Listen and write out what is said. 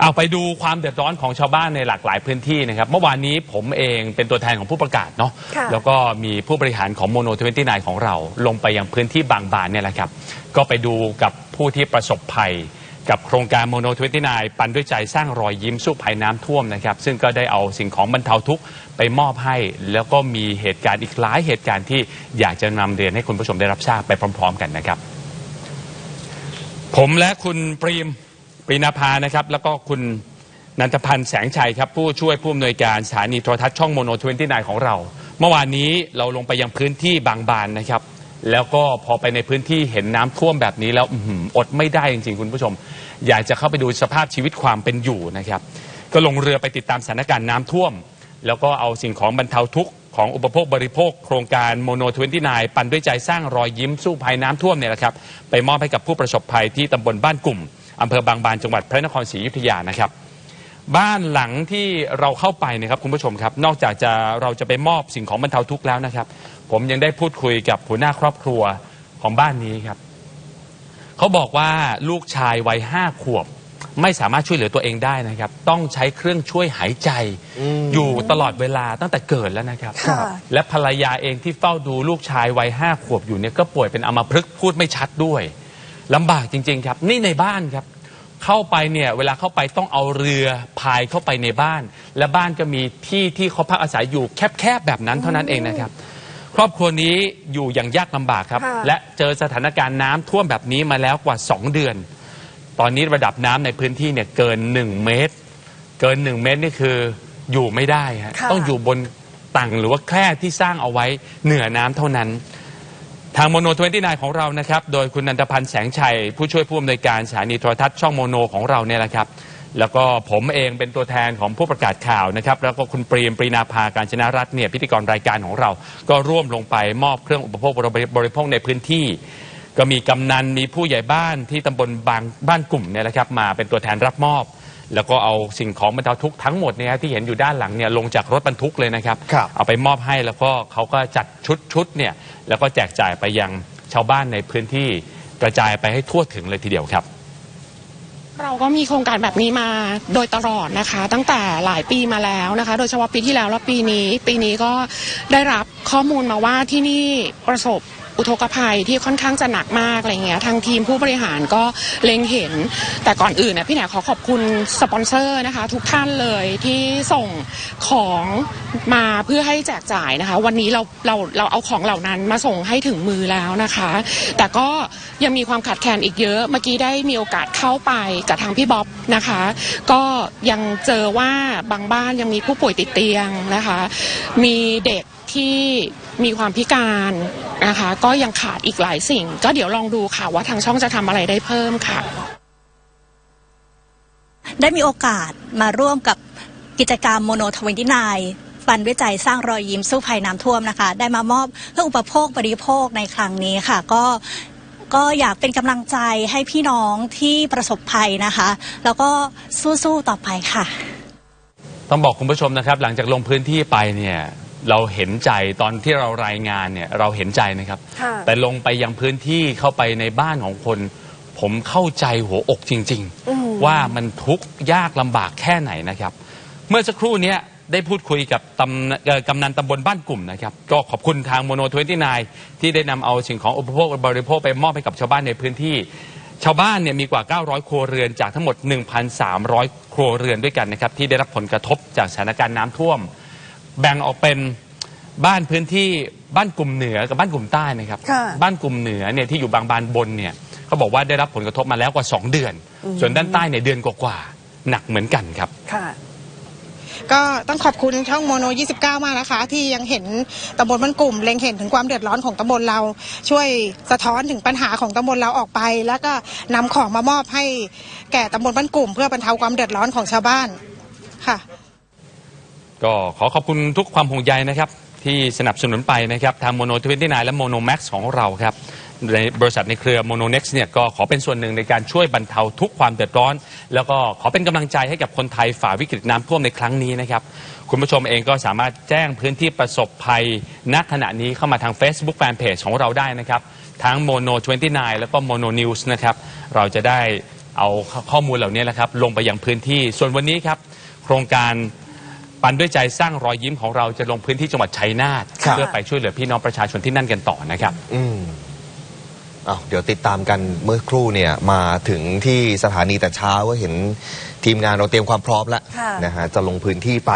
เอาไปดูความเดือดร้อนของชาวบ้านในหลากหลายพื้นที่นะครับ เมื่อวานนี้ผมเองเป็นตัวแทนของผู้ประกาศเนาะค่ะ แล้วก็มีผู้บริหารของโมโนทเวนตี้นของเรา ลงไปยังพื้นที่บางบานเนี่ยแหละครับ ก็ไปดูกับผู้ที่ประสบภัย กับโครงการโมโนทเวนตี้นปันด้วยใจสร้างรอยยิ้มสู้ภัยน้ำท่วมนะครับ ซึ่งก็ได้เอาสิ่งของบรรเทาทุกข์ไปมอบให้ แล้วก็มีเหตุการณ์อีกหลายเหตุการณ์ที่อยากจะนำเรียนให้คุณผู้ชมได้รับทราบไปพร้อม ๆ กันนะครับ ผมและคุณปรีม ปรีนาภานะครับ แล้วก็คุณนันทพันธ์แสงชัยครับ ผู้ช่วยผู้อำนวยการสถานีโทรทัศน์ช่องโมโนทเวนตี้นของเรา เมื่อวานนี้เราลงไปยังพื้นที่บางบานนะครับ แล้วก็พอไปในพื้นที่เห็นน้ำท่วมแบบนี้แล้วออหืออดไม่ได้จริงๆ คุณผู้ชม อยากจะเข้าไปดูสภาพชีวิตความเป็นอยู่นะครับ ก็ลงเรือไปติดตามสถานการณ์น้ำท่วม แล้วก็เอาสิ่งของบรรเทาทุกข์ของอุปโภคบริโภค โครงการโมโนทเวนตี้นปันด้วยใจสร้างรอยยิ้มสู้ภัยน้ำท่วมเนี่ยแหละครับไปมอบให้กับผู้ประสบภัยที่ตำบลบ้านกลุ่ม อำเภอบางบานจังหวัดพระนครศรีอยุธยานะครับ บ้านหลังที่เราเข้าไปนะครับคุณผู้ชมครับ นอกจากจะเราจะไปมอบสิ่งของบรรเทาทุกข์แล้วนะครับ ผมยังได้พูดคุยกับหัวหน้าครอบครัวของบ้านนี้ครับเขาบอกว่าลูกชายวัยห้าขวบ ไม่สามารถช่วยเหลือตัวเองได้นะครับ ต้องใช้เครื่องช่วยหายใจอยู่ตลอดเวลาตั้งแต่เกิดแล้วนะครับ ค่ะ และภรรยาเองที่เฝ้าดูลูกชายวัยห้าขวบอยู่เนี่ยก็ป่วยเป็นอัมพฤกษ์พูดไม่ชัดด้วย ลำบากจริง ๆ ครับ นี่ในบ้านครับ เข้าไปเนี่ยเวลาเข้าไปต้องเอาเรือพายเข้าไปในบ้าน และบ้านก็มีที่ที่เขาพักอาศัยอยู่แคบๆแบบนั้นเท่านั้นเองนะครับ ครอบครัวนี้อยู่อย่างยากลำบากครับ ค่ะ และเจอสถานการณ์น้ำท่วมแบบนี้มาแล้วกว่า 2 เดือน ตอนนี้ระดับน้ำในพื้นที่เนี่ยเกิน 1 เมตร เกิน 1 เมตรนี่คืออยู่ไม่ได้ฮะค่ะ ต้องอยู่บนตังหรือว่าแคร่ที่สร้างเอาไว้เหนือน้ำเท่านั้น ทางโมโนทเวนตี้นของเรานะครับ โดยคุณนันทพันธ์แสงชัย ผู้ช่วยผู้อำนวยการสถานีโทรทัศน์ช่องโมโนของเราเนี่ยแหละครับ แล้วก็ผมเองเป็นตัวแทนของผู้ประกาศข่าวนะครับ แล้วก็คุณปรีมปรีนาภาการชนะรัตน์เนี่ยพิธีกรรายการของเรา ก็ร่วมลงไปมอบเครื่องอุปโภคบริโภคในพื้นที่ ก็มีกำนันมีผู้ใหญ่บ้านที่ตำบลบางบ้านกลุ่มเนี่ยแหละครับมาเป็นตัวแทนรับมอบ แล้วก็เอาสิ่งของบรรเทาทุกข์ทั้งหมดเนี่ยที่เห็นอยู่ด้านหลังเนี่ยลงจากรถบรรทุกเลยนะครับ ครับ เอาไปมอบให้แล้วก็เขาก็จัดชุดชุดเนี่ยแล้วก็แจกจ่ายไปยังชาวบ้านในพื้นที่กระจายไปให้ทั่วถึงเลยทีเดียวครับ เราก็มีโครงการแบบนี้มาโดยตลอดนะคะ ตั้งแต่หลายปีมาแล้วนะคะ โดยเฉพาะปีที่แล้วและปีนี้ ปีนี้ก็ได้รับข้อมูลมาว่าที่นี่ประสบ อุทกภัยที่ค่อนข้างจะหนักมากอะไรเงี้ยทางทีมผู้บริหารก็เล็งเห็น แต่ก่อนอื่นนะพี่แหนขอขอบคุณสปอนเซอร์นะคะ ทุกท่านเลยที่ส่งของมาเพื่อให้แจกจ่ายนะคะ วันนี้เราเราเราเอาของเหล่านั้นมาส่งให้ถึงมือแล้วนะคะ แต่ก็ยังมีความขาดแคลนอีกเยอะเมื่อกี้ได้มีโอกาสเข้าไปกับทางพี่บ๊อบนะคะ ก็ยังเจอว่าบางบ้านยังมีผู้ป่วยติดเตียงนะคะ มีเด็กที่ มีความพิการนะคะ ก็ยังขาดอีกหลายสิ่ง ก็เดี๋ยวลองดูค่ะว่าทางช่องจะทำอะไรได้เพิ่มค่ะ ได้มีโอกาสมาร่วมกับกิจกรรมโมโนทเวนตี้นฟันด้วยใจสร้างรอยยิ้มสู้ภัยน้ำท่วมนะคะ ได้มามอบเครื่องอุปโภคบริโภคในครั้งนี้ค่ะ ก็ก็อยากเป็นกำลังใจให้พี่น้องที่ประสบภัยนะคะ แล้วก็สู้ๆต่อไปค่ะ ต้องบอกคุณผู้ชมนะครับ หลังจากลงพื้นที่ไปเนี่ย เราเห็นใจตอนที่เรารายงานเนี่ยเราเห็นใจนะครับ ค่ะ แต่ลงไปยังพื้นที่เข้าไปในบ้านของคน ผมเข้าใจหัวอกจริงอืมๆว่ามันทุกข์ยากลำบากแค่ไหนนะครับ เมื่อสักครู่เนี้ยได้พูดคุยกับตำเอ่อกำนันตำบลบ้านกลุ่มนะครับ ก็ขอบคุณทางโมโนทเวนตี้นที่ได้นำเอาสิ่งของอุปโภคบริโภคไปมอบให้กับชาวบ้านในพื้นที่ ชาวบ้านเนี่ยมีกว่า 900 ครัวเรือนจากทั้งหมด 1,300 ครัวเรือนด้วยกันนะครับ ที่ได้รับผลกระทบจากสถานการณ์น้ำท่วม แบ่งออกเป็นบ้านพื้นที่บ้านกลุ่มเหนือกับบ้านกลุ่มใต้นะครับ ค่ะบ้านกลุ่มเหนือเนี่ยที่อยู่บางบานบนเนี่ยเขาบอกว่าได้รับผลกระทบมาแล้วกว่า 2 เดือน ส่วนด้านใต้เนี่ยเดือนกว่าๆหนักเหมือนกันครับ ค่ะ ก็ต้องขอบคุณช่องโมโน 29 มากนะคะ ที่ยังเห็นตำบลบ้านกลุ่มเล็งเห็นถึงความเดือดร้อนของตำบลเรา ช่วยสะท้อนถึงปัญหาของตำบลเราออกไป แล้วก็นำของมามอบให้แก่ตำบลบ้านกลุ่ม เพื่อบรรเทาความเดือดร้อนของชาวบ้านค่ะ ก็ขอขอบคุณทุกความห่วงใยนะครับ ที่สนับสนุนไปนะครับ ทางโมโนทเวนตี้นและโมโนแม็กซ์ของเราครับ ในบริษัทในเครือโมโนเน็กซ์เนี่ยก็ขอเป็นส่วนหนึ่งในการช่วยบรรเทาทุกความเดือดร้อน แล้วก็ขอเป็นกำลังใจให้กับคนไทยฝ่าวิกฤตน้ำท่วมในครั้งนี้นะครับ คุณผู้ชมเองก็สามารถแจ้งพื้นที่ประสบภัยณขณะนี้เข้ามาทาง Facebook Fanpage ของเราได้นะครับทั้งโมโน29 แล้วก็โมโนนิวส์นะครับเราจะได้เอาข้อมูลเหล่านี้แหละครับลงไปยังพื้นที่ส่วนวันนี้ครับโครงการ ปันด้วยใจสร้างรอยยิ้มของเราจะลงพื้นที่จังหวัดชัยนาทครับ เพื่อไปช่วยเหลือพี่น้องประชาชนที่นั่นกันต่อนะครับ อืมอ้าวเดี๋ยวติดตามกันเมื่อครู่เนี่ยมาถึงที่สถานีแต่เช้าก็เห็นทีมงานเราเตรียมความพร้อมแล้วค่ะ นะฮะจะลงพื้นที่ไป